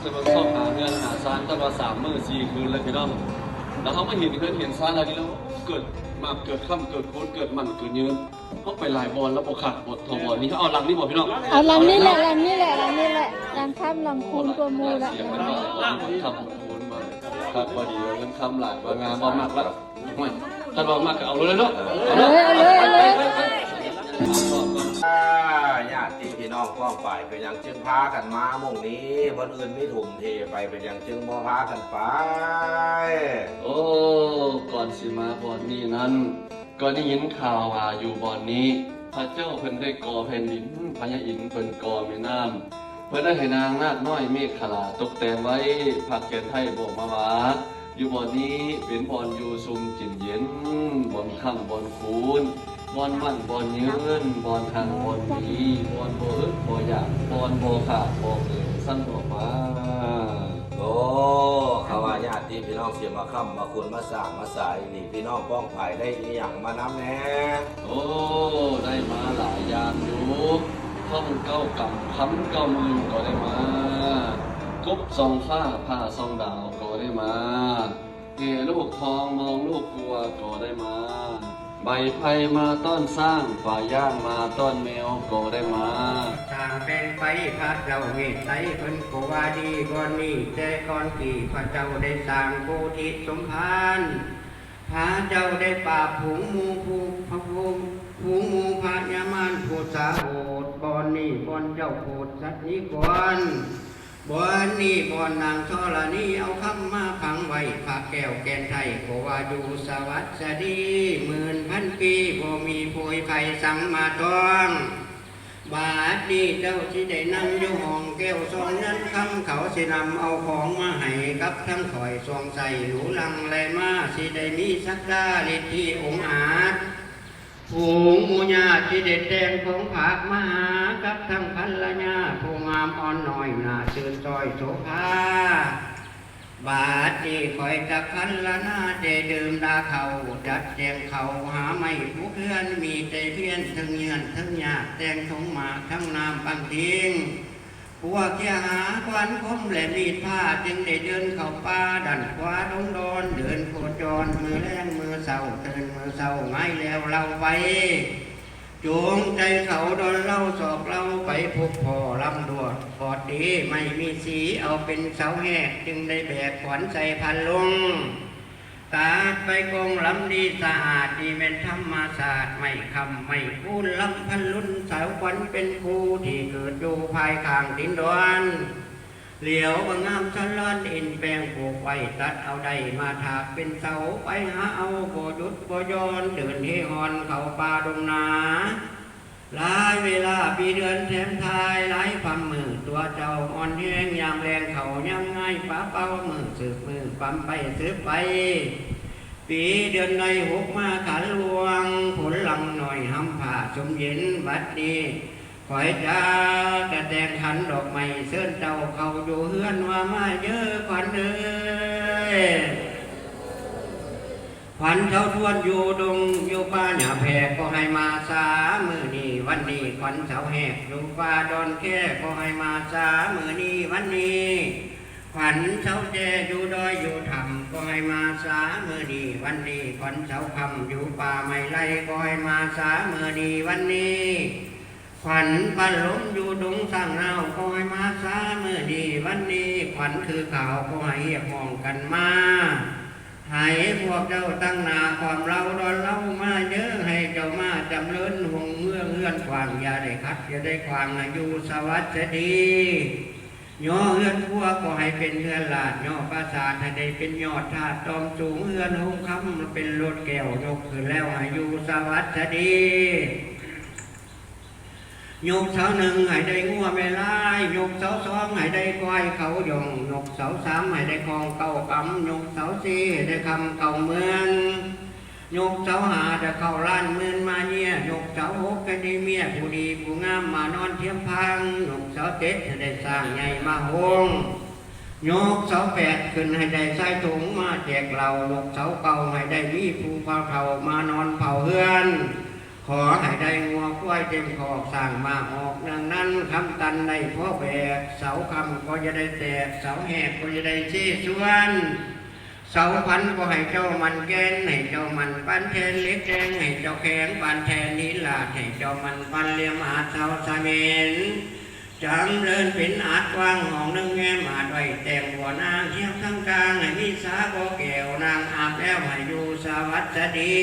ดือนหาซานตั้งแต่สามมื้อสี่คืนเลยพี่น้องแล้วเขามาเห็นเพื่อนเห็นซานแล้วนี่แล้วเกิดมาเกิดค่ำเกิดโคตรเกิดมันเกิดยืนเขาไปหลายบอลแล้วบกขาดบททบอลนี่เขาเอาลังนี่บอกพี่น้องเอาลำนี้แหละลำนี้แหละลำนี้แหละลำข้ามลำคูณตัวมูละเสียงมันก็ทำคูณมาครับพอดีเงินคำหลายว่างามบ่มากแล้วไม่ถ้าบ่มากก็เอาเลยเนาะเอาเลยเอาเลย ไปเป็นอย่างจึงพากันมาหม่องนี้บนอื่นไม่ถุ่มเทไปเป็นอย่างจึงบ่พากันไป โอ้ก่อนสิมาบอนนี้นั้นก็ได้ยินข่าวว่าอยู่บอนนี้ พระเจ้าเพิ่นได้ก่อแผ่นดินพญาอินทร์เพิ่นก่อแม่น้ำเพิ่นได้ให้นางนาคน้อยเมฆขลาตกแต่งไว้ผักแกนไทยบอกมาว่าอยู่บ่อนนี้เป็นบ่อนอยู่ซุมจินเย็นบ่อนค่ำบ่อนคูน บอนมั่นบอนยืนบอนทางบอนมีบ่อนบ่อึดบ่อยากบ่อนบ่ขาดบ่เกินสั้นออกมาโอ้ขาวาญาติพี่น้องเสียมาค้ำมาคุณมาสร้างมาสายนี่พี่น้องพ้องไปได้อหย่างมานำแน่โอ้ได้มาหลายอย่างอยู่ท่องเก้ากำคำเก้ามือก็ได้มากบซองฟ้าผ้าซองดาวก็ได้มาเฮลูกทองมองลูกกลัวก็ได้มา ใบไผ่มาต้นสร้างฝ่าย่างมาต้นแมวก็ได้มาทางเป็นไปพระเจ้าเมตไตเพิ่นก็ว่าดีก่อนนี้แต่ก่อนกี่พระเจ้าได้สร้างโพธิสมภารพระเจ้าได้ปราบผงมูภูพระภูมิผงมูพระยามานผู้สาโอดบอนนี่บอนเจ้าโพดสัตว์นี้ก่อน บอนนี่บอนนางชรนีเอาคำมาขังไว้พระแก้วแกนไทยก็ว่าอยู่สวัสดีหมื่นพันปีบ่มีโพยไฟสังมาตองบาดนี้เจ้าที่ได้นั่งอยู่ห้องแก้วซองนั้นคำเขาสินำเอาของมาให้กับทั้งถอยซองใส่หรูลังแลมาสิได้มีสักดาฤทธิ์ที่องค์อาจ ผูงมูญาที่เด็ดแดงของผากมหากับทั้งพันละญาผู้งามอ่อนน้อยหน้าชื่นจอยโสภาบาดนี้คอยตะพันละหน้าเดดื่มดาเขาจัดแจงเขาหาไม่ผู้เพื่อนมีใจเพี้ยนทั้งเยือนทั้งยาแตงทงมาทั้งน้ำปังทิ้งพวกเที่ยหาควันคมและมีดผ้าจึงได้เดินเข้าป่าดันขวาดงดอนเดินโคจรมือแรงมือ เศร้าเตือนมือเศร้าไม้แล้วเราไปจงใจเขาโดนเล่าสอบเราไปพบพ่อลำดวดพอดีไม่มีสีเอาเป็นเสาแหกจึงได้แบกขวัญใส่พันลงตาไปกงลำดีสะอาดดีเป็นธรรมศาสตร์ไม่คำไม่พูดลำพันลุนสาวขวัญเป็นครูที่เกิดอยู่ภายข้างดินดอน เหลียวบางงามชะลอนอินแปลงปลูกไว้ตัดเอาได้มาถากเป็นเสาไปหาเอาโบหยุดโบยอนเดินเฮฮอนเขาป่าดงนาหลายเวลาปีเดือนแถมทายหลายความมือตัวเจ้าอ่อนแห้งยามแรงเขายามง่ายป้าเป้ามือสืบมือปั๊มไปสืบไป ปีเดือนในหกมาขันลวงผลหลังหน่อยหำผ่าชมเย็นบัดดี อยจ้าแต่แดงขันดอกไม้เสื้อเจ้าเขาอยู่เฮือนว่ามาเยอะขวัญเอ้ยขวัญเท่าทวนอยู่ดงอยู่ป่าหนาแพรก็ให้มาสามือนี้วันนี้ขวัญเสาแหกอยู่ป่าดอนแค่ก็ให้มาสามือนี้วันนี้ขวัญเสาแจอยู่ดอยอยู่ถ้ำก็ให้มาสามือนี้วันนี้ขวัญเสาคำอยู่ป่าไม่ไล่ก็ให้มาสามือนี้วันนี้ ขวัญปันลมอยู่ดงสร้างเราก็ให้มาสาเมื่อนี้วันนี้ขวัญคือข่าวก็ให้เรียกมองกันมาให้พวกเจ้าตั้งนาความเราดอนเล่ามาเยอะให้เจ้ามาจำเริญห่วงเมื่อเงื่อนควางอย่าได้คัดอย่าได้ควางอายุสวัสดีย่อเฮือนพวกก็ให้เป็นเฮือนหลาดย่อปราสาทให้ได้เป็นยอดธาตุตอมสูงเฮือนหงคำมันเป็นรถแก้วยกขึ้นแล้วอายุสวัสดี ยกเสาหนึ่งให้ได้งัวไม่ลายยกเสาสองให้ได้ควายเขายองยกเสาสามให้ได้คองเก่ากำยกเสาสี่ให้ได้คำเก่าเมืองยกเสาหาจะเข้าล้านหมื่นมาเนี่ยยกเสาหกก็ได้เมียผู้ดีผู้งามมานอนเทียมพังยกเสาเจ็ดให้ได้สร้างใหญ่มาหงยกเสาแปดขึ้นให้ได้ใส่ถุงมาแจกเรายกเสาเก่าให้ได้มีผู้เผาเผามานอนเผาเฮือน ขอให้ได้งัวกล้วยเต็มขอกสั่งมาออกดังนั้นคำตันในพ่อแบกเสาคำก็จะได้แตกเสาแหกก็จะได้ชี้ชวนเสาพันก็ให้เจ้ามันแกนให้เจ้ามันปันแทนเล็กแดงให้เจ้าแข็งปันแทนนิลาให้เจ้ามันปันเลียมอาเสาสเมนจำเริญเป็นอาจวางห้องนึงแง่มาด้วยแต่งหัวนางเที่ยวทั้งกลางให้มีสาโกแก้วนางอาบแล้วให้อยู่สวัสดี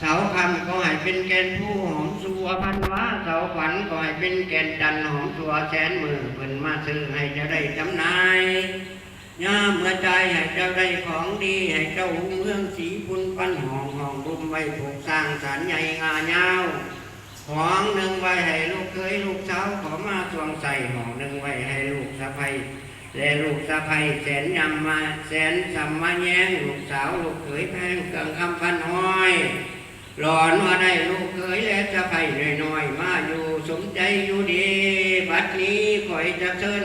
เสาคำก็ให้เป็นแกนผู้หอมสัวพันว้าเสาขวัญก็ให้เป็นแกนจันหอมสัวแสนมือเพิ่นมาซื้อให้จะได้จำนายย่าเมื่อใจให้เจ้าได้ของดีให้เจ้าเรื่องสีพุนปันหองหองบุมไว้ผูกสร้างสารใหญ่งายาวของหนึ่งไว้ให้ลูกเคยลูกสาวขอมาสวงใส่หองหนึ่งไว้ให้ลูกสะใภ้และลูกสะใภ้แสนยำมาแสนสัมมาแยงลูกสาวลูกเขยแพงเกิงคำพันห้อย หลอนว่าได้ลูกเคยและจะไปน้อยๆมาอยู่สมใจอยู่ดี บัดนี้คอยจะเชิญ